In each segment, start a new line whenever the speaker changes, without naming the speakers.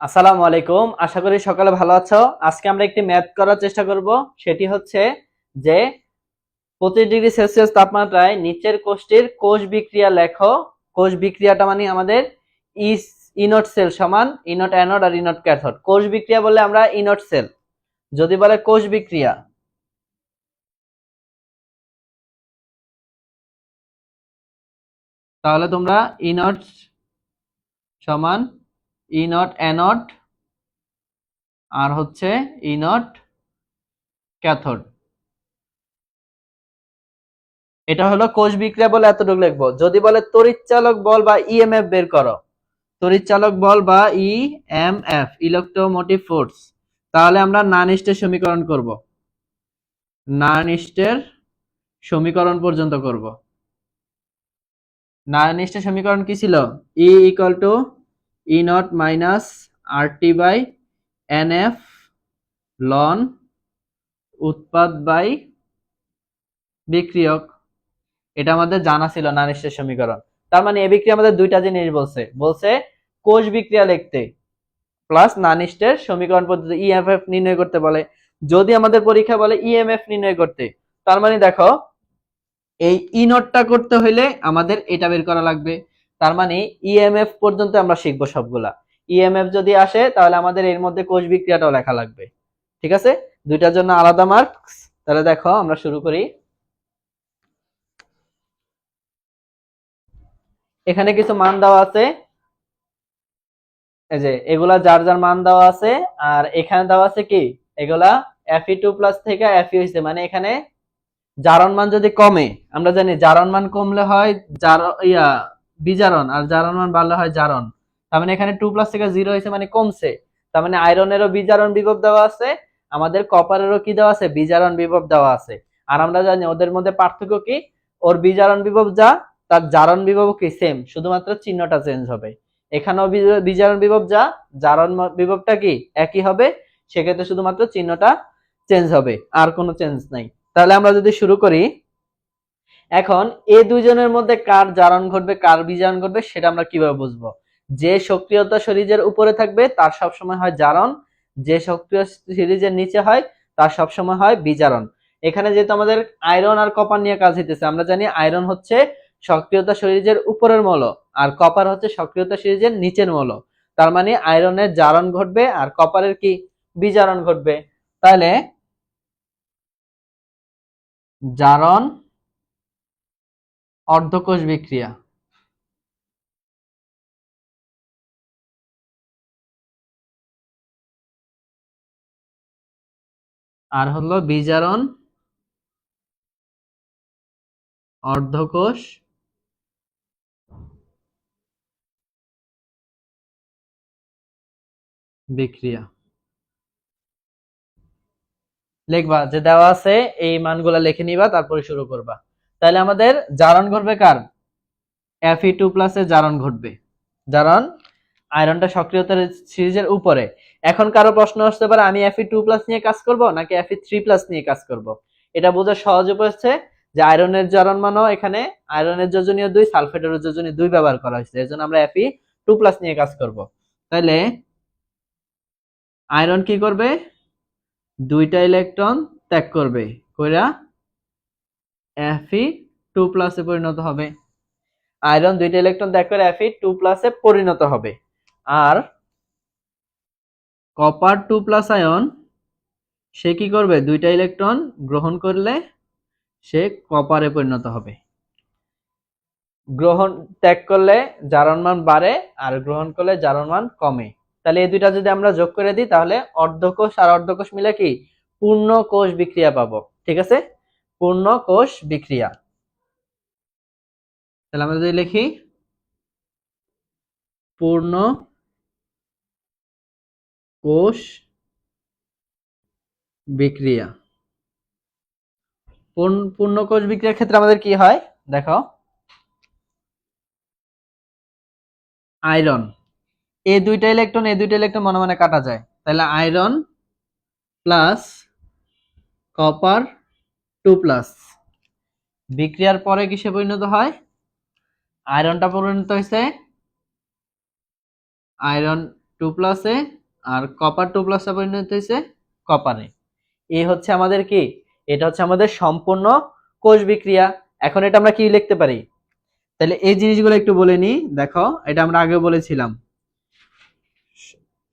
আসসালামু আলাইকুম। আশা করি সকালে ভালো আছো। আজকে আমরা একটি ম্যাথ করার চেষ্টা করব। সেটি হচ্ছে যে পঁচিশ ডিগ্রি সেলসিয়াস তাপমাত্রায় নিচের কোষটির কোষ বিক্রিয়া লেখো। কোষ বিক্রিয়াটা মানে আমাদের ইস ইনট সেল সমান ইনট অ্যানোড আর ইনট ক্যাথোড। কোষ বিক্রিয়া বললে আমরা ইনট সেল। যদি বলে কোষ বিক্রিয়া। তাহলে তোমরা ইনট সমান ই নট অ্যানট আর হচ্ছে ই নট ক্যাথড এটা হলো কোষ বিক্রিয়া বলে এতটুকু লিখব। যদি বলে তড়িৎচালক বল বা ইএমএফ বের করো। তড়িৎচালক বল বা E M F electromotive force তাহলে আমরা নানিষ্টের সমীকরণ করব। নানিষ্টের সমীকরণ পর্যন্ত করব। নানিষ্টের সমীকরণ কি ছিল? E equal to E not minus R T by N F ln উৎপাদ বাই বিক্রিয়ক। এটা আমাদের জানা ছিল নানিষ্টের সমীকরণ। তার মানে এ বিক্রিয়া আমাদের দুইটা জিনিস বলছে। বলছে কোষ বিক্রিয়া লিখতে প্লাস নানিষ্টের সমীকরণ পদ্ধতি ইএমএফ নির্ণয় করতে বলে। যদি আমাদের পরীক্ষা বলে ইএমএফ নির্ণয় করতে, তার মানে দেখো এই ই নটটা করতে হইলে আমাদের এটা বের করা লাগবে। তার মানে ইএমএফ পর্যন্ত আমরা শিখব সবগুলা। ইএমএফ যদি আসে, তাহলে আমাদের এর মধ্যে কোষ বিক্রিয়াটাও লেখা লাগবে। ঠিক আছে? দুইটার জন্য আলাদা মার্কস তাহলে দেখো, আমরা শুরু করি। এখানে কিছু মান দেওয়া আছে। এই যে, এগুলা যার যার মান দেওয়া আছে, আর এখানে দেওয়া আছে কি? এগুলা এফই টু প্লাস থেকে এফই হয়েছে মানে এখানে জারণ মান যদি কমে, আমরা জানি জারণ মান কমলে হয়, জার ইয়া বিজারণ, আর জারণ মান বাড়লে হয় জারণ। তার মানে এখানে টু প্লাস থেকে জিরো হয়েছে মানে কমছে। তার মানে আয়রনেরও বিজারণ বিভব দেওয়া আছে, আমাদের কপারেরও কি দেওয়া আছে? বিজারণ বিভব দেওয়া আছে। আর আমরা জানি ওদের মধ্যে পার্থক্য কি? ওর বিজারণ বিভব যা, তার জারণ বিভব কি? সেম শুধুমাত্র চিহ্নটা চেঞ্জ হবে। এখানেও বিজারণ বিভব যা, জারণ বিভবটা কি? একই হবে, সেক্ষেত্রে শুধুমাত্র চিহ্নটা চেঞ্জ হবে, আর কোনো চেঞ্জ নাই। তাহলে আমরা যদি শুরু করি এখন এ দুইজনের মধ্যে কার জারণ ঘটবে, কার বিজারণ ঘটবে, সেটা আমরা কীভাবে বুঝব? যে সক্রিয়তা শরীরের উপরে থাকবে, তার সবসময় হয় জারণ। যে সক্রিয় সিরিজের নিচে হয়, তার সবসময় হয় বিজারণ। এখানে যেহেতু আমাদের আয়রন আর কপার নিয়ে কাজ হইতেছে, আমরা জানি আয়রন হচ্ছে সক্রিয়তা সিরিজের উপরের মৌল, আর কপার হচ্ছে সক্রিয়তা সিরিজের নিচের মৌল। তার মানে আয়রনের জারণ ঘটবে, আর কপারের কি বিজারণ ঘটবে? তাহলে জারণ অর্ধকোষ বিক্রিয়া। আর হলো বিজারণ, অর্ধকোষ, বিক্রিয়া। লিখবা যে দেওয়া আছে, এই মানগুলা লিখে নিবা, তারপরে শুরু করবা। তাহলে আমাদের জারণ ঘটবে কার? Fe2 টু প্লাসের জারণ ঘটবে। জারণ? আয়রনটা সক্রিয়তার সিরিজের উপরে। এখন কারও প্রশ্ন আসতে পারে, আমি Fe2 টু প্লাস নিয়ে কাজ করব, নাকি Fe3 থ্রি প্লাস নিয়ে কাজ করব? এটা বোঝার সহজ উপায় হচ্ছে যে আয়রনের জারণ মানও এখানে আয়রনের যোজনীয় দুই সালফেটের যোজনীয় দুই ব্যবহার করা হয়েছে। এর জন্য আমরা Fe2 টু প্লাস নিয়ে কাজ করব। তাহলে আয়রন কি করবে? দুইটা ইলেকট্রন ত্যাগ করবে। কইরা Fe টু প্লাসে পরিণত হবে। আয়রন দুইটা ইলেকট্রন ত্যাগ করে Fe টু প্লাসে পরিণত হবে। আর কপার টু প্লাস আয়ন সে কি করবে? দুইটা ইলেকট্রন গ্রহণ করলে সে কপারে পরিণত হবে। গ্রহণ, ত্যাগ করলে জারণ মান বাড়ে আর গ্রহণ করলে জারণ মান কমে। তাহলে এই দুইটা যদি আমরা যোগ করে দিই, তাহলে অর্ধকোষ আর অর্ধকোষ মিলে কি? পূর্ণ কোষ বিক্রিয়া পাবো। ঠিক আছে? পূর্ণ কোষ বিক্রিয়া। তাহলে আমরা যদি লিখি পূর্ণ কোষ বিক্রিয়া। পূর্ণ- কোষ বিক্রিয়ার ক্ষেত্রে আমাদের কি হয়? দেখো আয়রন। এই দুইটা ইলেকট্রন এই দুইটা ইলেকট্রন মনে মনে কাটা যায়। তাহলে iron plus copper two plus. বিক্রিয়ার পরে কিসে পরিণত হয়? আয়রনটা পরিণত হয়েছে আয়রন টু প্লাসে আর কপার টু প্লাসে পরিণত হয়েছে কপারে। এই হচ্ছে আমাদের কি? এটা হচ্ছে আমাদের সম্পূর্ণ কোষ বিক্রিয়া। এখন এটা আমরা কি লিখতে পারি? তাহলে এই জিনিসগুলো একটু বলে নিই। দেখো, এটা আমরা আগে বলেছিলাম।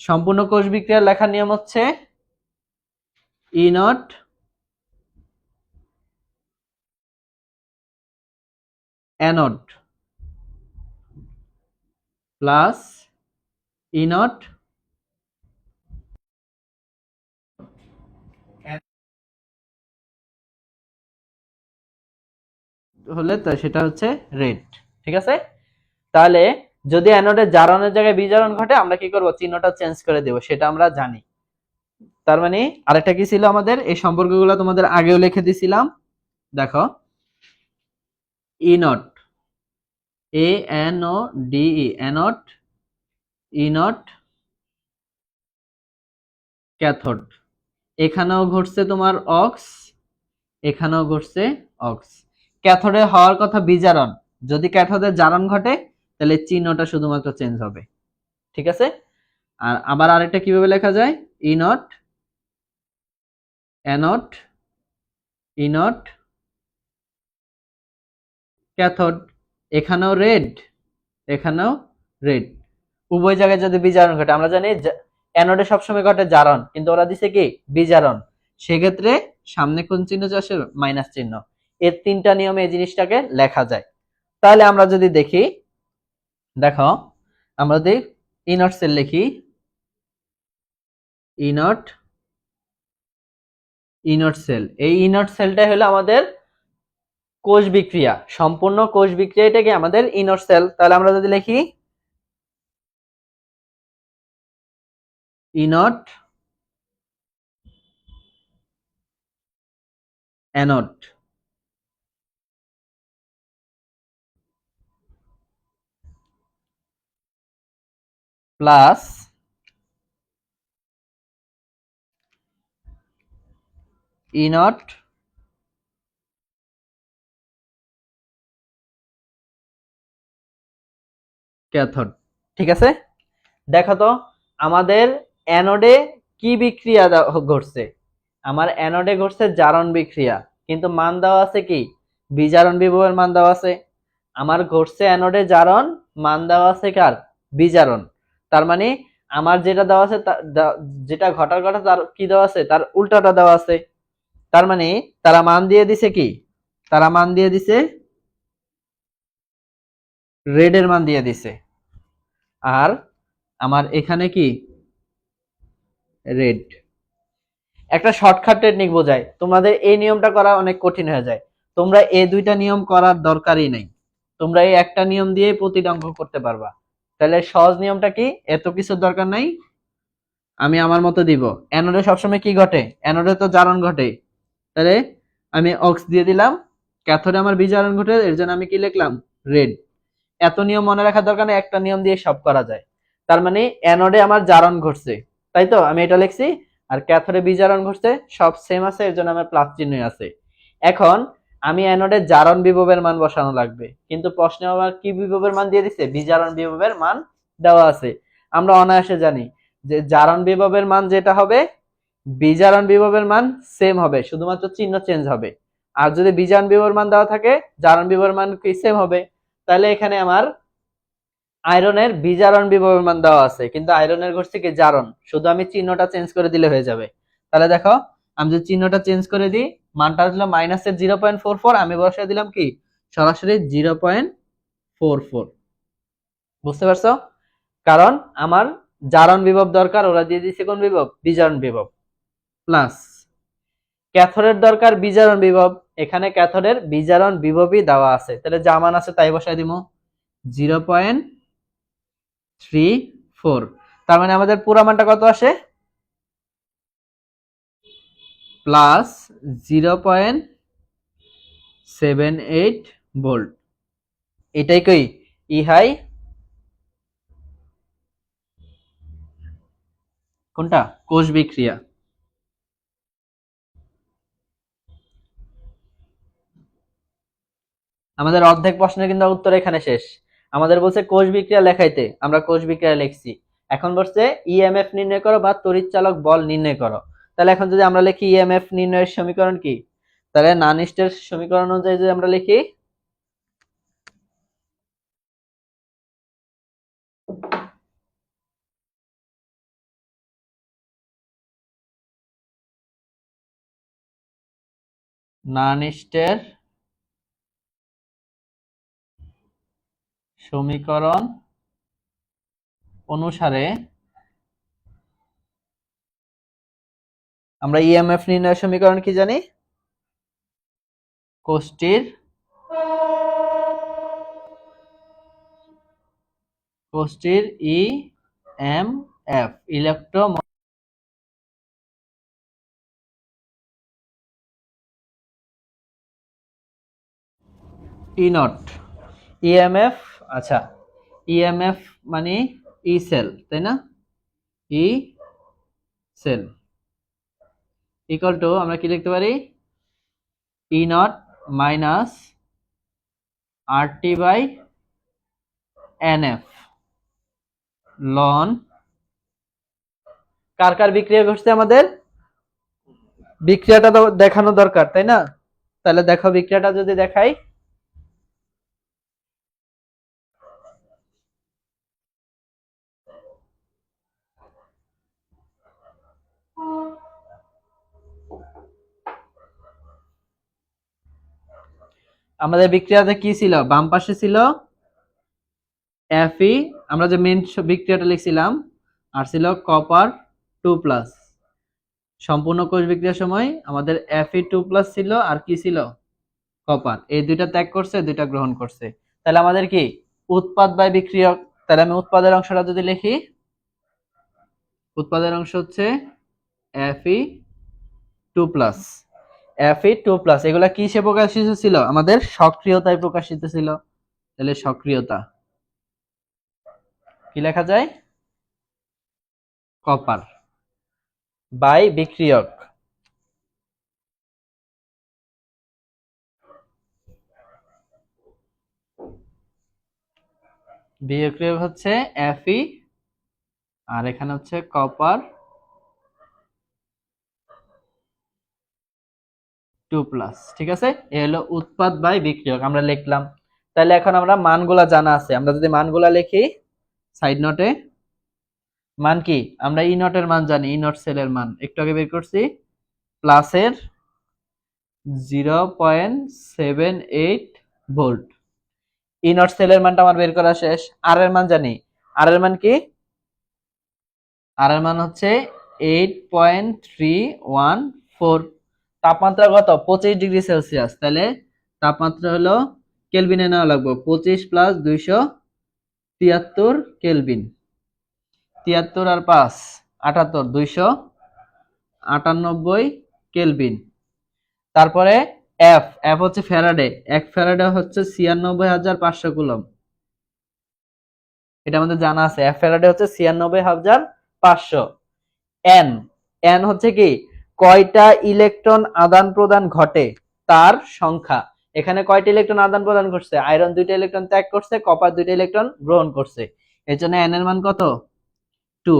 সম্পূর্ণ কোষ বিক্রিয়ার লেখার নিয়ম হচ্ছে E not anode plus E not হলে সেটা হচ্ছে রেড, ঠিক আছে? তাহলে যদি অ্যানোডের জারণের জায়গায় বিজারণ ঘটে, আমরা কি করব? চিহ্নটা চেঞ্জ করে দেব, সেটা আমরা জানি। তার মানে আরেকটা কি ছিল আমাদের? এই সম্পর্কগুলো তোমাদের আগেও লিখে দিছিলাম। দেখো E not A N O D E anode E not cathode এখানেও ঘটছে তোমার অক্স, এখানেও ঘটছে অক্স। ক্যাথোডে হওয়ার কথা বিজারণ। যদি ক্যাথোডের জারণ ঘটে, তাহলে চিহ্নটা শুধুমাত্র চেঞ্জ হবে। ঠিক আছে? আর আবার আরেকটা কীভাবে লেখা যায়? E naught anode E naught cathode এখানেও রেড এখানেও রেড উভয় জায়গায় যদি বিজারণ ঘটে, আমরা জানি অ্যানোডে সবসময় ঘটে জারণ, কিন্তু ওরা দিছে কি? বিজারণ। সেক্ষেত্রে সামনে কোন চিহ্ন আসে? মাইনাস চিহ্ন। এর তিনটা নিয়মে এই জিনিসটাকে লেখা যায়। তাহলে আমরা যদি দেখি, দেখো, আমরা যদি ইনট সেল লিখি ইনট ইনট সেল এই ইনট সেলটাই হলো আমাদের কোষ বিক্রিয়া, সম্পূর্ণ কোষ বিক্রিয়া এটাকে আমাদের ইনট সেল তাহলে আমরা যদি লিখি ইনট অ্যানট প্লাস ই ক্যাথোড। ঠিক আছে? দেখো তো, আমাদের অ্যানোডে কি বিক্রিয়া ঘটছে? আমার অ্যানোডে ঘটছে জারণ বিক্রিয়া। কিন্তু মান দেওয়া আছে কি? বিজারণ বিভবের মান দেওয়া আছে। আমার ঘটছে অ্যানোডে জারণ, মান দেওয়া আছে কার? বিজারণ। তার মানে আমার যেটা দেওয়া আছে যেটা ঘটার কথা তার কি দেওয়া আছে? তার উল্টাটা দেওয়া আছে। তার মানে তারা মান দিয়ে দিছে কি? তারা মান দিয়ে দিছে রেডের মান দিয়ে দিছে। আর আমার এখানে কি? রেড একটা শর্টকাট টেকনিক বোঝায়। তোমাদের এই নিয়মটা করা অনেক কঠিন হয়ে যায়। তোমরা এই দুইটা নিয়ম করার দরকারই নেই। তোমরা এই একটা নিয়ম দিয়ে প্রতিটা অঙ্ক করতে পারবা। তাহলে সহজ নিয়মটা কি? এত কিছুর দরকার নাই? আমি আমার মতো দিব। অ্যানোডে সবসময় কি ঘটে? অ্যানোডে তো জারণ ঘটে। তাহলে আমি অক্স দিয়ে দিলাম। ক্যাথোডে আমার বিজারণ ঘটে। এর জন্য আমি কি লিখলাম? রেড এত নিয়ম মনে রাখার দরকার নেই, একটা নিয়ম দিয়ে সব করা যায়। তার মানে অ্যানোডে আমার জারণ ঘটছে, তাই তো? আমি এটা লিখছি, আর ক্যাথোডে বিজারণ ঘটছে, সব সেম আছে, এর জন্য আমার প্লাস চিহ্ন আছে। এখন আমি অ্যানোডে জারণ বিভবের মান বসানো লাগবে, কিন্তু প্রশ্নে আমার কি বিভবের মান দিয়ে দিছে? বিজারণ বিভবের মান দেওয়া আছে। আমরা অনায়াসে জানি যে জারণ বিভবের মান যেটা হবে, বিজারণ বিভবের মান সেম হবে, শুধুমাত্র চিহ্ন চেঞ্জ হবে। আর যদি বিজারণ বিভবের মান দেওয়া থাকে, জারণ বিভবের মান কি সেম হবে? তাহলে এখানে আমার আয়রনের বিজারণ বিভবের মান দেওয়া আছে, কিন্তু আয়রনের ঘটছে কি জারণ? শুধু আমি চিহ্নটা চেঞ্জ করে দিলে হয়ে যাবে। তাহলে দেখো, আমি যদি চিহ্নটা চেঞ্জ করে দিই, মানটা হলো মাইনাসের জিরো পয়েন্ট ফোর ফোর আমি বসিয়ে দিলাম কি? সরাসরি জিরো পয়েন্ট ফোর ফোর বুঝতে পারছ? কারণ আমার জারণ বিভব দরকার, ওরা দিয়ে দিচ্ছে কোন বিভব? বিজারণ বিভব। প্লাস ক্যাথরের দরকার বিজারণ বিভব। এখানে ক্যাথোডের বিজারণ বিভবই দেওয়া আছে। তাহলে যা মান আছে তাই বসাই দিব জিরো পয়েন্ট থ্রি ফোর। তার মানে আমাদের পুরো মানটা কত আসে? Plus zero point seven eight এটাই কই? ইহাই কোনটা? কোষ বিক্রিয়া। আমাদের অর্ধেক প্রশ্নের কিন্তু উত্তর এখানে শেষ। আমাদের বলছে কোষ বিক্রিয়া লেখাইতে, আমরা কোষ বিক্রিয়া লিখছি। এখন বলছে ইএমএফ নির্ণয় করো বা তড়িৎ চালক বল নির্ণয় করো। তাহলে এখন যদি আমরা লিখি ইএমএফ নির্ণয়ের সমীকরণ কি? তাহলে নানিস্টের সমীকরণ অনুযায়ী যদি আমরা লিখি, নানিস্টের সমীকরণ অনুসারে আমরা ইএমএফ নির্ণয়ের সমীকরণ কি জানি? কোষ্ঠীর কোষ্ঠীর E M F electro E not EMF আচ্ছা ইএমএফ মানে ই সেল তাই না? ই সেল ইকুয়াল টু আমরা কি লিখতে পারি? E not minus R T by N F ln কার কার বিক্রিয়া ঘটছে আমাদের? বিক্রিয়াটা তো দেখানো দরকার, তাই না? তাহলে দেখো বিক্রিয়াটা যদি দেখাই। আমাদের বিক্রিয়াতে কি ছিল? বাম পাশে ছিল এফই আমরা যে মেন বিক্রিয়াটা লিখছিলাম, আর ছিল কপার টু প্লাস সম্পূর্ণ কোষ বিক্রিয়ার সময় আমাদের এফই টু প্লাস ছিল, আর কি ছিল? কপার এই দুইটা ত্যাগ করছে, দুইটা গ্রহণ করছে। তাহলে আমাদের কি? উৎপাদ বাই বিক্রিয়ক তাহলে আমি উৎপাদের অংশটা যদি লিখি, উৎপাদের অংশ হচ্ছে FE two plus FE two plus এগুলা কিসে প্রকাশিত ছিল? আমাদের সক্রিয়তায় প্রকাশিত ছিল। তাহলে সক্রিয়তা। কি লেখা যায়? কপার। বাই বিক্রিয়ক। বিক্রিয়ক হচ্ছে এফই আর এখানে হচ্ছে কপার। টু প্লাস, ঠিক আছে? এ হলো উৎপাদ বাই বিক্রিয়ক, আমরা লিখলাম। তাহলে এখন আমরা মানগুলা জানা আছে। আমরা যদি মানগুলা লিখি সাইড নোটে মান কি? আমরা ই নটের মান জানি ই নট সেলের মান। একটু আগে বের করছি প্লাসের zero point seven eight volt E not সেলের মানটা আমার বের করা শেষ। আর এর মান জানি। আর এর মান কি? আর এর মান হচ্ছে eight point three one four তাপমাত্রা কত? পঁচিশ ডিগ্রি সেলসিয়াস। তাহলে তাপমাত্রা হলো কেলভিনে নেওয়া লাগবে। পঁচিশ প্লাস দুইশো তিয়াত্তর কেলভিন। তিয়াত্তর আর পাঁচ, আটাত্তর, দুইশো আটানব্বই কেলভিন। তারপরে এফ এফ হচ্ছে ফ্যারাডে। এক ফ্যারাডে হচ্ছে ছিয়ানব্বই হাজার পাঁচশো কুলম। এটা আমাদের জানা আছে। এফ ফ্যারাডে হচ্ছে ছিয়ানব্বই হাজার পাঁচশো। এন এন হচ্ছে কি? কয়টা ইলেকট্রন আদান প্রদান ঘটে? তার সংখ্যা। এখানে কয়টা ইলেকট্রন আদান প্রদান করছে আয়রন দুইটা ইলেকট্রন ত্যাগ করছে, কপার দুইটা ইলেকট্রন গ্রহণ করছে। এর জন্য এন এর মান কত? টু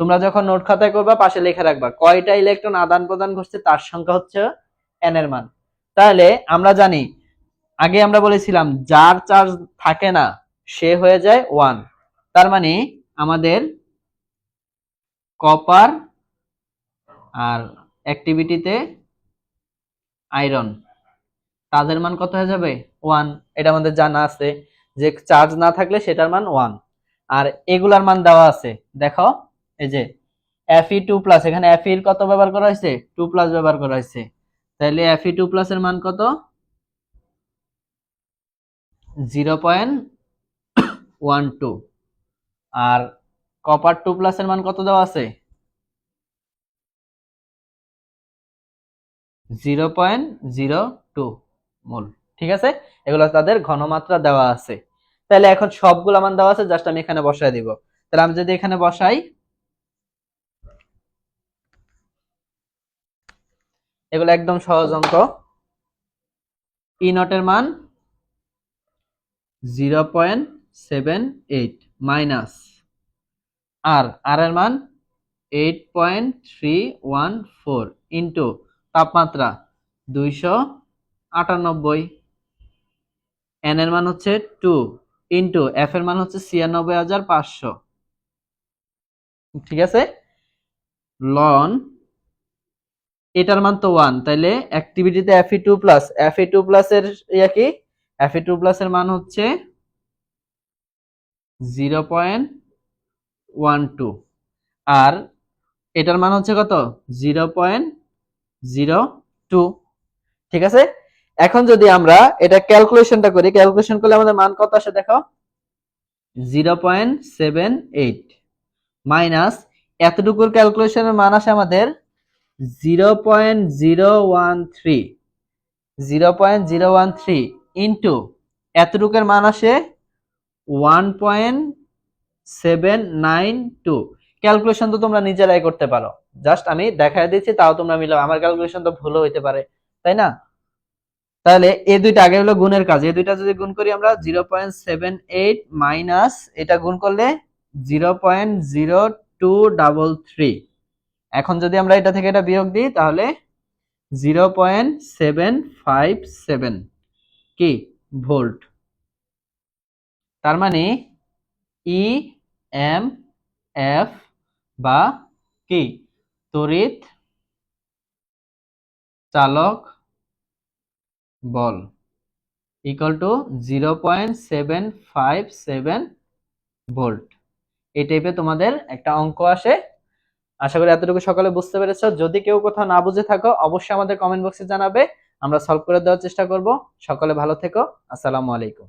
তোমরা যখন নোট খাতায় করবা, পাশে লিখে রাখবা, কয়টা ইলেকট্রন আদান প্রদান করছে তার সংখ্যা হচ্ছে এন এর মান। তাহলে আমরা জানি, আগে আমরা বলেছিলাম, যার চার্জ থাকে না, সে হয়ে যায় ওয়ান তার মানে আমাদের কপার আর অ্যাক্টিভিটিতে আয়রন তাদের মান কত হয়ে যাবে? ওয়ান এটা আমাদের জানা আছে যে চার্জ না থাকলে সেটার মান ওয়ান আর এগুলার মান দেওয়া আছে। দেখো, এই যে এফই টু প্লাস এখানে এফই এর কত ব্যবহার করা হয়েছে? টু প্লাস ব্যবহার করা হয়েছে। তাহলে এফই টু প্লাস এর মান কত? জিরো পয়েন্ট ওয়ান টু আর কপার টু প্লাস এর মান কত দেওয়া আছে? Zero point zero two mole. ঠিক আছে? এগুলো তাদের ঘনমাত্রা দেওয়া আছে। তাহলে এখন সবগুলো মান দেওয়া আছে, জাস্ট আমি এখানে বসাই দিব। তাহলে আমি যদি এখানে বসাই, এগুলো একদম সহজ অঙ্ক। ই মান zero point seven eight minus R R এর মান eight point three one four into তাপমাত্রা দুইশো আটানব্বই। এন এর মান হচ্ছে টু ইন্টু এফ এর মান হচ্ছে ছিয়ানব্বই হাজার পাঁচশো। ঠিক আছে? লন এটার মান তো ওয়ান তাইলে অ্যাক্টিভিটিতে F E two plus F E two plus এর ইয়া কি? এফ ই টু প্লাস এর মান হচ্ছে জিরো পয়েন্ট ওয়ান টু আর এটার মান হচ্ছে কত? Zero point zero, two. ঠিক আছে? এখন যদি আমরা এটা ক্যালকুলেশনটা করি ক্যালকুলেশন করলে আমাদের মান কত আসে দেখো? Zero point seven eight. Minus এতটুকুর ক্যালকুলেশনের মান আসে আমাদের zero point zero one three. Zero point zero one three into এতটুকুর মান আসে one point seven nine two. Calculation তো তোমরা নিজেরাই করতে পারো। জাস্ট আমি দেখাই দিচ্ছি তাও তোমরা মিলাও। আমার ক্যালকুলেশন তো ভুলও হইতে পারে, তাই না? তাহলে এই দুইটা আগে হলো গুণের কাজ। এই দুইটা যদি গুণ করি আমরা zero point seven eight minus এটা গুণ করলে zero point zero two double three এখন যদি আমরা এটা থেকে এটা বিয়োগ দিই, তাহলে zero point seven five seven কি? ভোল্ট। তার মানে ই এম এফ বা কি? তড়িৎ চালক বল equal to zero point seven five seven volt এই টাইপে তোমাদের একটা অঙ্ক আসে। আশা করি এতটুকু সকালে বুঝতে পেরেছ। যদি কেউ কোথাও না বুঝে থাকো, অবশ্যই আমাদের কমেন্ট বক্সে জানাবে। আমরা সলভ করে দেওয়ার চেষ্টা করব। সকলে ভালো থেকো। আসসালামু আলাইকুম।